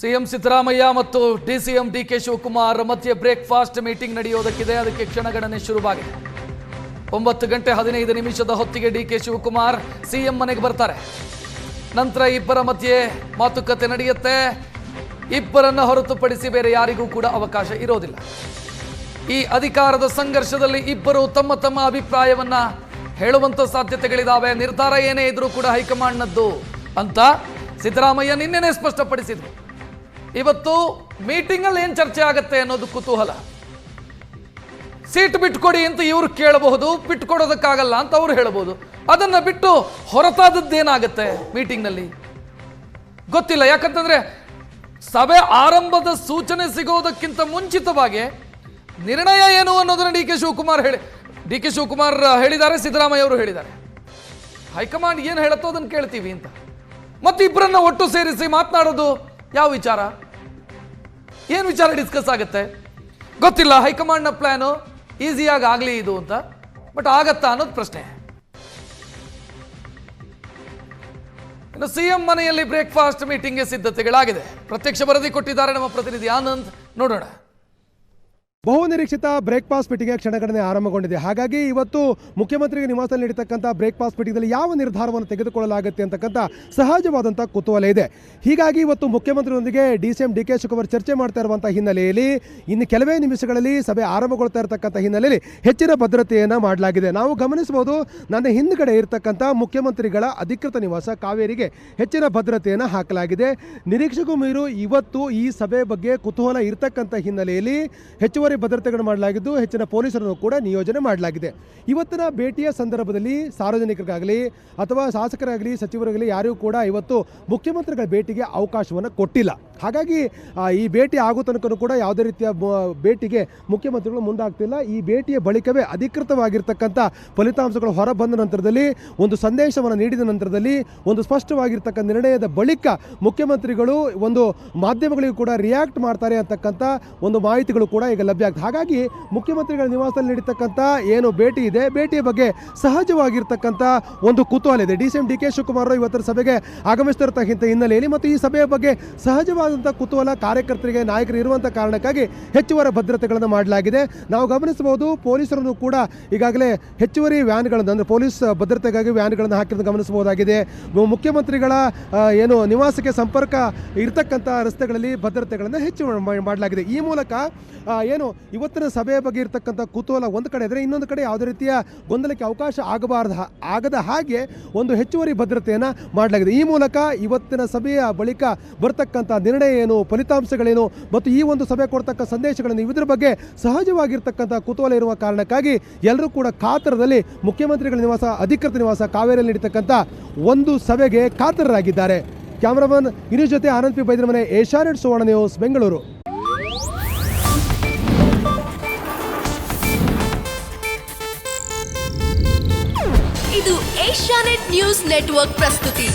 CM Siddaramaiah ಮತ್ತು DCM D K Shivakumar ಮಧ್ಯೆ breakfast meeting ನಡೆಯೋದಕ್ಕಿದೆ ಅದಕ್ಕೆ ಕ್ಷಣಗಣನೆ ಶುರುವಾಗಿದೆ. ಒಂಬತ್ತು ಗಂಟೆ ಹದಿನೈದು ನಿಮಿಷದ ಹೊತ್ತಿಗೆ ಡಿ ಕೆ ಶಿವಕುಮಾರ್ ಸಿಎಂ ಮನೆಗೆ ಬರ್ತಾರೆ. ನಂತರ ಇಬ್ಬರ ಮಧ್ಯೆ ಮಾತುಕತೆ ನಡೆಯುತ್ತೆ. ಇಬ್ಬರನ್ನು ಹೊರತುಪಡಿಸಿ ಬೇರೆ ಯಾರಿಗೂ ಕೂಡ ಅವಕಾಶ ಇರೋದಿಲ್ಲ. ಈ ಅಧಿಕಾರದ ಸಂಘರ್ಷದಲ್ಲಿ ಇಬ್ಬರು ತಮ್ಮ ತಮ್ಮ ಅಭಿಪ್ರಾಯವನ್ನ ಹೇಳುವಂತ ಸಾಧ್ಯತೆಗಳಿದ್ದಾವೆ ನಿರ್ಧಾರ ಏನೇ ಇದ್ರೂ ಕೂಡ ಹೈಕಮಾಂಡ್ನದ್ದು ಅಂತ ಸಿದ್ದರಾಮಯ್ಯ ನಿನ್ನೆನೇ ಸ್ಪಷ್ಟಪಡಿಸಿದ್ರು. ಇವತ್ತು ಮೀಟಿಂಗ್ ಅಲ್ಲಿ ಏನ್ ಚರ್ಚೆ ಆಗುತ್ತೆ ಅನ್ನೋದು ಕುತೂಹಲ. ಸೀಟ್ ಬಿಟ್ಕೊಡಿ ಅಂತ ಇವರು ಕೇಳಬಹುದು, ಬಿಟ್ಕೊಡೋದಕ್ಕಾಗಲ್ಲ ಅಂತ ಅವ್ರು ಹೇಳಬಹುದು. ಅದನ್ನ ಬಿಟ್ಟು ಹೊರತಾದದ್ದೇನಾಗುತ್ತೆ ಮೀಟಿಂಗ್ನಲ್ಲಿ? ಗೊತ್ತಿಲ್ಲ, ಯಾಕಂತಂದ್ರೆ ಸಭೆ ಆರಂಭದ ಸೂಚನೆ ಸಿಗೋದಕ್ಕಿಂತ ಮುಂಚಿತವಾಗಿ ನಿರ್ಣಯ ಏನು ಅನ್ನೋದನ್ನ ಡಿ ಕೆ ಶಿವಕುಮಾರ್ ಹೇಳಿ, ಡಿ ಕೆ ಶಿವಕುಮಾರ್ ಹೇಳಿದ್ದಾರೆ ಸಿದ್ದರಾಮಯ್ಯ ಅವರು ಹೇಳಿದ್ದಾರೆ. ಹೈಕಮಾಂಡ್ ಏನು ಹೇಳುತ್ತೋ ಅದನ್ನು ಕೇಳ್ತೀವಿ ಅಂತ. ಮತ್ತೆ ಇಬ್ಬರನ್ನ ಒಟ್ಟು ಸೇರಿಸಿ ಮಾತನಾಡೋದು ಯಾವ ವಿಚಾರ? ಏನು ವಿಚಾರ ಡಿಸ್ಕಸ್ ಆಗುತ್ತೆ? ಗೊತ್ತಿಲ್ಲ, ಹೈಕಮಾಂಡ್ನ ಪ್ಲ್ಯಾನು ಈಸಿಯಾಗಿ ಆಗಲಿ ಇದು ಅಂತ. ಬಟ್ ಆಗತ್ತಾ ಅನ್ನೋದು ಪ್ರಶ್ನೆ. ಇನ್ನು ಸಿಎಂ ಮನೆಯಲ್ಲಿ ಬ್ರೇಕ್ಫಾಸ್ಟ್ ಮೀಟಿಂಗ್ಗೆ ಸಿದ್ಧತೆಗಳಾಗಿದೆ. ಪ್ರತ್ಯಕ್ಷ ವರದಿ ಕೊಟ್ಟಿದ್ದಾರೆ ನಮ್ಮ ಪ್ರತಿನಿಧಿ ಆನಂದ್. ನೋಡೋಣ. ಬಹು ನಿರೀಕ್ಷಿತ ಬ್ರೇಕ್ಫಾಸ್ಟ್ ಮೀಟಿಂಗ್ ಕ್ಷಣಗಣನೆ ಆರಂಭಗೊಂಡಿದೆ. ಹಾಗಾಗಿ ಇವತ್ತು ಮುಖ್ಯಮಂತ್ರಿಗೆ ನಿವಾಸದಲ್ಲಿ ನಡೀತಕ್ಕಂಥ ಬ್ರೇಕ್ಫಾಸ್ಟ್ ಮೀಟಿಂಗ್ನಲ್ಲಿ ಯಾವ ನಿರ್ಧಾರವನ್ನು ತೆಗೆದುಕೊಳ್ಳಲಾಗುತ್ತೆ ಅಂತಕ್ಕಂಥ ಸಹಜವಾದಂಥ ಕುತೂಹಲ ಇದೆ. ಹೀಗಾಗಿ ಇವತ್ತು ಮುಖ್ಯಮಂತ್ರಿಯೊಂದಿಗೆ D C M, D K Shivakumar ಚರ್ಚೆ ಮಾಡ್ತಾ ಇರುವಂಥ ಹಿನ್ನೆಲೆಯಲ್ಲಿ, ಇನ್ನು ಕೆಲವೇ ನಿಮಿಷಗಳಲ್ಲಿ ಸಭೆ ಆರಂಭಗೊಳ್ತಾ ಇರತಕ್ಕಂಥ ಹಿನ್ನೆಲೆಯಲ್ಲಿ ಹೆಚ್ಚಿನ ಭದ್ರತೆಯನ್ನು ಮಾಡಲಾಗಿದೆ. ನಾವು ಗಮನಿಸಬಹುದು, ನನ್ನ ಹಿಂದ್ಗಡೆ ಇರತಕ್ಕಂಥ ಮುಖ್ಯಮಂತ್ರಿಗಳ ಅಧಿಕೃತ ನಿವಾಸ ಕಾವೇರಿಗೆ ಹೆಚ್ಚಿನ ಭದ್ರತೆಯನ್ನು ಹಾಕಲಾಗಿದೆ. ನಿರೀಕ್ಷೆಗೂ ಮೀರು ಇವತ್ತು ಈ ಸಭೆ ಬಗ್ಗೆ ಕುತೂಹಲ ಇರತಕ್ಕಂಥ ಹಿನ್ನೆಲೆಯಲ್ಲಿ ಹೆಚ್ಚುವರಿ ಭದ್ರತೆಗಳು ಮಾಡಲಾಗಿದ್ದು ಹೆಚ್ಚಿನ ಪೊಲೀಸರನ್ನು ಕೂಡ ನಿಯೋಜನೆ ಮಾಡಲಾಗಿದೆ. ಇವತ್ತಿನ ಭೇಟಿಯ ಸಂದರ್ಭದಲ್ಲಿ ಸಾರ್ವಜನಿಕರಿಗಾಗಲಿ ಅಥವಾ ಶಾಸಕರಾಗಲಿ ಸಚಿವರಾಗಲಿ ಯಾರಿಗೂ ಕೂಡ ಇವತ್ತು ಮುಖ್ಯಮಂತ್ರಿಗಳ ಭೇಟಿಗೆ ಅವಕಾಶವನ್ನು ಕೊಟ್ಟಿಲ್ಲ. ಹಾಗಾಗಿ ಈ ಭೇಟಿ ಆಗೋ ತನಕನೂ ಕೂಡ ಯಾವುದೇ ರೀತಿಯ ಭೇಟಿಗೆ ಮುಖ್ಯಮಂತ್ರಿಗಳು ಮುಂದಾಗ್ತಿಲ್ಲ. ಈ ಭೇಟಿಯ ಬಳಿಕವೇ ಅಧಿಕೃತವಾಗಿರ್ತಕ್ಕಂಥ ಫಲಿತಾಂಶಗಳು ಹೊರಬಂದ ನಂತರದಲ್ಲಿ, ಒಂದು ಸಂದೇಶವನ್ನು ನೀಡಿದ ನಂತರದಲ್ಲಿ, ಒಂದು ಸ್ಪಷ್ಟವಾಗಿರ್ತಕ್ಕಂಥ ನಿರ್ಣಯದ ಬಳಿಕ ಮುಖ್ಯಮಂತ್ರಿಗಳು ಒಂದು ಮಾಧ್ಯಮಗಳಿಗೂ ಕೂಡ ರಿಯಾಕ್ಟ್ ಮಾಡ್ತಾರೆ ಅಂತಕ್ಕಂಥ ಒಂದು ಮಾಹಿತಿಗಳು ಕೂಡ ಈಗ ಲಭ್ಯ ಆಗ್ತದೆ. ಹಾಗಾಗಿ, ಮುಖ್ಯಮಂತ್ರಿಗಳ ನಿವಾಸದಲ್ಲಿ ನಡೀತಕ್ಕಂಥ ಏನು ಭೇಟಿ ಇದೆ, ಭೇಟಿಯ ಬಗ್ಗೆ ಸಹಜವಾಗಿರ್ತಕ್ಕಂಥ ಒಂದು ಕುತೂಹಲ ಇದೆ. D C M D K Shivakumar ಇವತ್ತರ ಸಭೆಗೆ ಆಗಮಿಸ್ತಿರ್ತಕ್ಕಂಥ ಹಿನ್ನೆಲೆಯಲ್ಲಿ, ಮತ್ತು ಈ ಸಭೆಯ ಬಗ್ಗೆ ಸಹಜವಾದಂಥ ಕುತೂಹಲ ಕಾರ್ಯಕರ್ತರಿಗೆ, ನಾಯಕರು ಇರುವಂಥ ಕಾರಣಕ್ಕಾಗಿ ಹೆಚ್ಚುವರಿ ಭದ್ರತೆಗಳನ್ನು ಮಾಡಲಾಗಿದೆ. ನಾವು ಗಮನಿಸಬಹುದು, ಪೊಲೀಸರನ್ನು ಕೂಡ ಈಗಾಗಲೇ ಹೆಚ್ಚುವರಿ ವ್ಯಾನ್ಗಳನ್ನು, ಅಂದರೆ ಪೊಲೀಸ್ ಭದ್ರತೆಗಾಗಿ ವ್ಯಾನ್ಗಳನ್ನು ಹಾಕಿರೋದು ಗಮನಿಸಬಹುದಾಗಿದೆ. ಮುಖ್ಯಮಂತ್ರಿಗಳ ಏನು ನಿವಾಸಕ್ಕೆ ಸಂಪರ್ಕ ಇರತಕ್ಕಂಥ ರಸ್ತೆಗಳಲ್ಲಿ ಭದ್ರತೆಗಳನ್ನು ಹೆಚ್ಚು ಮಾಡಲಾಗಿದೆ. ಈ ಮೂಲಕ ಏನು ಇವತ್ತಿನ ಸಭೆಯ ಬಗ್ಗೆ ಇರತಕ್ಕಂಥ ಕುತೂಹಲ ಒಂದು ಕಡೆ ಇದ್ದರೆ ಇನ್ನೊಂದು ಕಡೆ ಯಾವುದೇ ರೀತಿಯ ಗೊಂದಲಕ್ಕೆ ಅವಕಾಶ ಆಗಬಾರ್ದು, ಆಗದ ಹಾಗೆ ಒಂದು ಹೆಚ್ಚುವರಿ ಭದ್ರತೆಯನ್ನು ಮಾಡಲಾಗಿದೆ. ಈ ಮೂಲಕ ಇವತ್ತಿನ ಸಭೆಯ ಬಳಿಕ ಬರ್ತಕ್ಕಂಥ ನಿರ್ಣಯ ಏನು ಫಲಿತಾಂಶಗಳೇನು ಮತ್ತು ಈ ಒಂದು ಸಭೆ ಕೊಡ್ತಕ್ಕ ಸಂದೇಶಗಳನ್ನು ಇದ್ರ ಬಗ್ಗೆ ಸಹಜವಾಗಿರ್ತಕ್ಕಂಥ ಕುತೂಹಲ ಇರುವ ಕಾರಣಕ್ಕಾಗಿ ಎಲ್ಲರೂ ಕೂಡ ಕಾತರದಲ್ಲಿ ಮುಖ್ಯಮಂತ್ರಿಗಳ ನಿವಾಸ, ಅಧಿಕೃತ ನಿವಾಸ ಕಾವೇರಿಯಲ್ಲಿ ನಡೀತಕ್ಕಂಥ ಒಂದು ಸಭೆಗೆ ಕಾತರರಾಗಿದ್ದಾರೆ. ಕ್ಯಾಮರಾಮನ್, ಇನ್ನು ಜೊತೆ Anand P Baidramane, Asianet Suvarna news, Bengaluru. ಇದು ಏಷ್ಯಾನೆಟ್ ನ್ಯೂಸ್ ನೆಟ್ವರ್ಕ್ ಪ್ರಸ್ತುತಿ.